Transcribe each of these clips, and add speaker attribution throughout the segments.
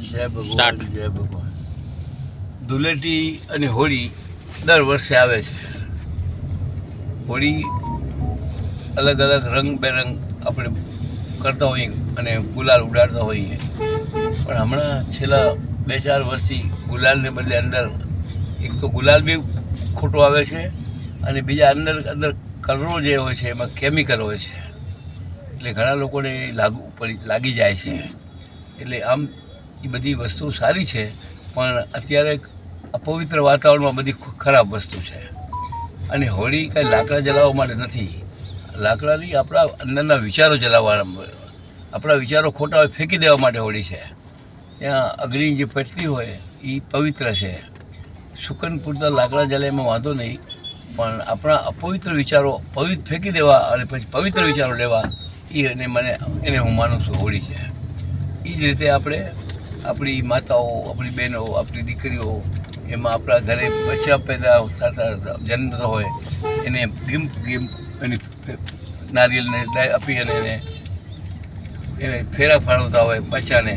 Speaker 1: જય ભગવાન જય ભગવાન. ધૂળેટી અને હોળી દર વર્ષે આવે છે. હોળી અલગ અલગ રંગ બેરંગ આપણે કરતા હોઈએ અને ગુલાલ ઉડાડતા હોઈએ. પણ હમણાં છેલ્લા બે ચાર વર્ષથી ગુલાલને બદલે અંદર એક તો ગુલાલ બી ખોટો આવે છે અને બીજા અંદર અંદર કલરો જે હોય છે એમાં કેમિકલ હોય છે. એટલે ઘણા લોકોને લાગુ પડી લાગી જાય છે. એટલે આમ એ બધી વસ્તુ સારી છે, પણ અત્યારે અપવિત્ર વાતાવરણમાં બધી ખરાબ વસ્તુ છે. અને હોળી કાંઈ લાકડા જલાવવા માટે નથી. લાકડાની આપણા અંદરના વિચારો જલાવવા આપણા વિચારો ખોટા હોય ફેંકી દેવા માટે હોળી છે. ત્યાં અગ્નિ જે પેટતી હોય એ પવિત્ર છે. સુકન પૂરતા લાકડા જલે વાંધો નહીં, પણ આપણા અપવિત્ર વિચારો પવિત્ર ફેંકી દેવા અને પછી પવિત્ર વિચારો લેવા, એ અને મને, એને હું માનું છું હોળી છે. એ જ રીતે આપણે આપણી માતાઓ, આપણી બહેનો, આપણી દીકરીઓ, એમાં આપણા ઘરે બચ્ચા પેદા થતા જન્મતો હોય, એને ગીમ ગીમ એની નારિયેલને આપી અને એને એને ફેરા ફાળવતા હોય બચ્ચાને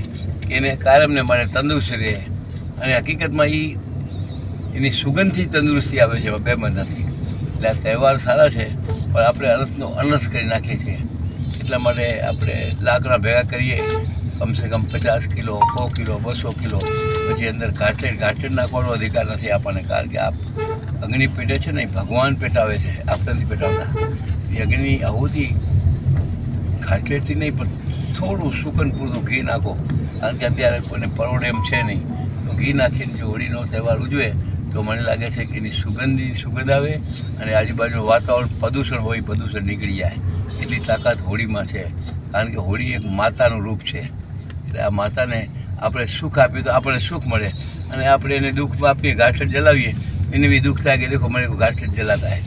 Speaker 1: એને કાયમને માટે તંદુરસ્ત રહે. અને હકીકતમાં એ એની સુગંધથી તંદુરસ્તી આવે છે, એમાં બેમાં નથી એટલે આ તહેવાર સારા છે, પણ આપણે અનસનો અનસ કરી નાખીએ છીએ. એટલા માટે આપણે લાકડા ભેગા કરીએ. કમસે કમ પચાસ કિલો, સો કિલો, બસો કિલો પછી અંદર ઘાટલેટ ઘાટલેટ નાખવાનો અધિકાર નથી આપણને, કારણ કે આ અગ્નિ પેટે છે ને ભગવાન પેટાવે છે આપણે નથી પેટાવતા અગ્નિ આહુતિ ઘાટલેટથી નહીં, પણ થોડું સુકન પૂરતું ઘી નાખો. કારણ કે અત્યારે કોઈને પરોડે એમ છે નહીં. તો ઘી નાખીને જો હોળીનો તહેવાર ઉજવે, તો મને લાગે છે કે એની સુગંધી સુગંધ આવે અને આજુબાજુ વાતાવરણ પ્રદૂષણ હોય, પ્રદૂષણ નીકળી જાય. એટલી તાકાત હોળીમાં છે. કારણ કે હોળી એક માતાનું રૂપ છે. એટલે આ માતાને આપણે સુખ આપ્યું તો આપણને સુખ મળે. અને આપણે એને દુઃખ આપીએ ઘાસલેટ જલાવીએ, એને બી દુઃખ થાય કે દેખો, મને ઘાસલેટ જલાતા હે.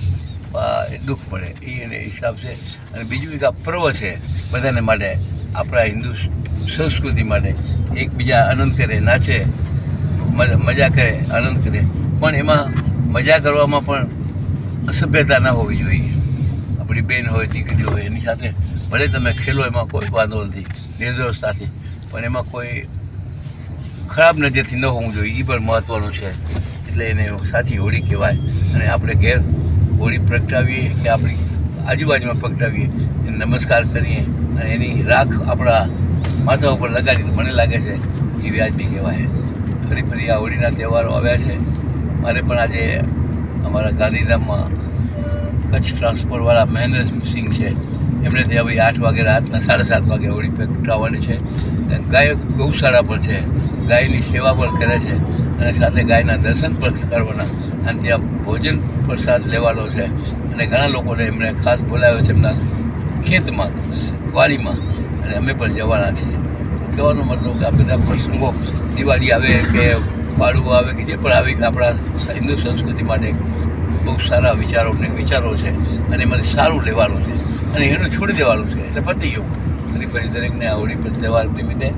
Speaker 1: આ એ દુઃખ મળે. એ એને હિસાબ છે. અને બીજું એક આ પર્વ છે બધાને માટે, આપણા હિન્દુ સંસ્કૃતિ માટે એકબીજા આનંદ કરે, નાચે, મજા કરે, આનંદ કરે. પણ એમાં મજા કરવામાં પણ અસભ્યતા ના હોવી જોઈએ. આપણી બેન હોય દીકરી હોય, એની સાથે ભલે તમે ખેલો, એમાં કોઈ વાંધો નથી. નિર્દોષતાથી પણ એમાં કોઈ ખરાબ નજરથી ન હોવું જોઈએ. એ પણ મહત્ત્વનું છે. એટલે એને સાચી હોળી કહેવાય. અને આપણે ઘેર હોળી પ્રગટાવીએ કે આપણી આજુબાજુમાં પ્રગટાવીએ, એને નમસ્કાર કરીએ અને એની રાખ આપણા માથા ઉપર લગાડી મને લાગે છે એ વ્યાજબી કહેવાય. ફરી ફરી આ હોળીના તહેવારો આવ્યા છે. મારે પણ આજે અમારા ગાંધીધામમાં કચ્છ ટ્રાન્સપોર્ટવાળા મહેન્દ્રસિંહ છે. એમણે ભાઈ આઠ વાગે રાતના સાડા સાત વાગે હોળી પ્રગટાવવાની છે. ગાય ગૌશાળા પણ છે. ગાયની સેવા પણ કરે છે. અને સાથે ગાયના દર્શન પણ કરવાના. અને ત્યાં ભોજન પ્રસાદ લેવાનો છે. અને ઘણા લોકોને એમણે ખાસ બોલાવ્યો છે એમના ખેતમાં, વાડીમાં. અને અમે પણ જવાના છીએ. કહેવાનો મતલબ કે આ બધા પ્રસંગો દિવાળી આવે કે પાડવો આવે કે જે પણ આવે આપણા હિન્દુ સંસ્કૃતિ માટે બહુ સારા વિચારો ને વિચારો છે. અને એમાંથી સારું લેવાનું છે. અને એનું છોડી દેવાનું છે, એટલે પતી ગયું. ફરી ફરી દરેકને આ હોળી પર તહેવાર નિમિત્તે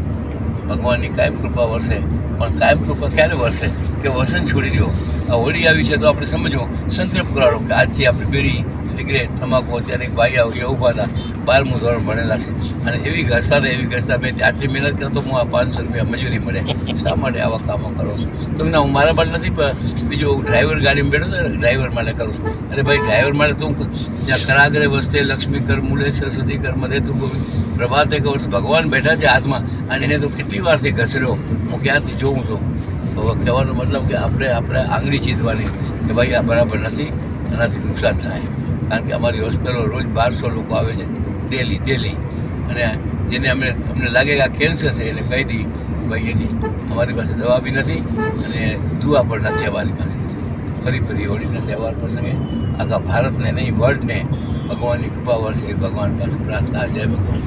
Speaker 1: ભગવાનની કાયમ કૃપા વરસે, પણ કાયમ કૃપા ક્યારે વરસે? કે વસન છોડી દો આ હોળી આવી છે તો આપણે સમજો સંકલ્પ કરાવો કે આજથી આપણે બીડી સિગરેટ, તમાકુ અત્યારે એક ભાઈ આવી ઊભા હતા. બારમું ધોરણ ભણેલા છે. અને એવી ઘસતા ને એવી ઘસતા મેં આટલી મહેનત કરતો હું આ પાંચસો રૂપિયા મજૂરી મળે. શા માટે આવા કામો કરો તો ના હું મારા માટે નથી, પણ બીજો ડ્રાઈવર ગાડીમાં બેઠો હતો ડ્રાઈવર માટે કરું અરે ભાઈ ડ્રાઈવર માટે તું જ્યાં કરાગરે વસ્તે લક્ષ્મી કર મૂલે સરસ્વતી કર મધે તું ગોવિંદ પ્રભાતે કહું ભગવાન બેઠા છે હાથમાં અને એને તો કેટલી વારથી ઘસર્યો હું ક્યાંથી જોઉં છું? તો કહેવાનો મતલબ કે આપણે આપણે આંગળી ચીંધવાની કે ભાઈ આ બરાબર નથી એનાથી નુકસાન થાય. કારણ કે અમારી હોસ્પિટલો રોજ બારસો લોકો આવે છે, ડેલી ડેલી. અને જેને અમને અમને લાગે કે આ કેન્સર છે એને કહી દી ભાઈ એની અમારી પાસે દવા બી નથી અને દુઆ પણ નથી અમારી પાસે. ફરી ફરી હોળીના તહેવાર પ્રસંગે આખા ભારતને નહીં વર્લ્ડને ભગવાનની કૃપા વર્ષે ભગવાન પાસે પ્રાર્થના જય ભગવાન.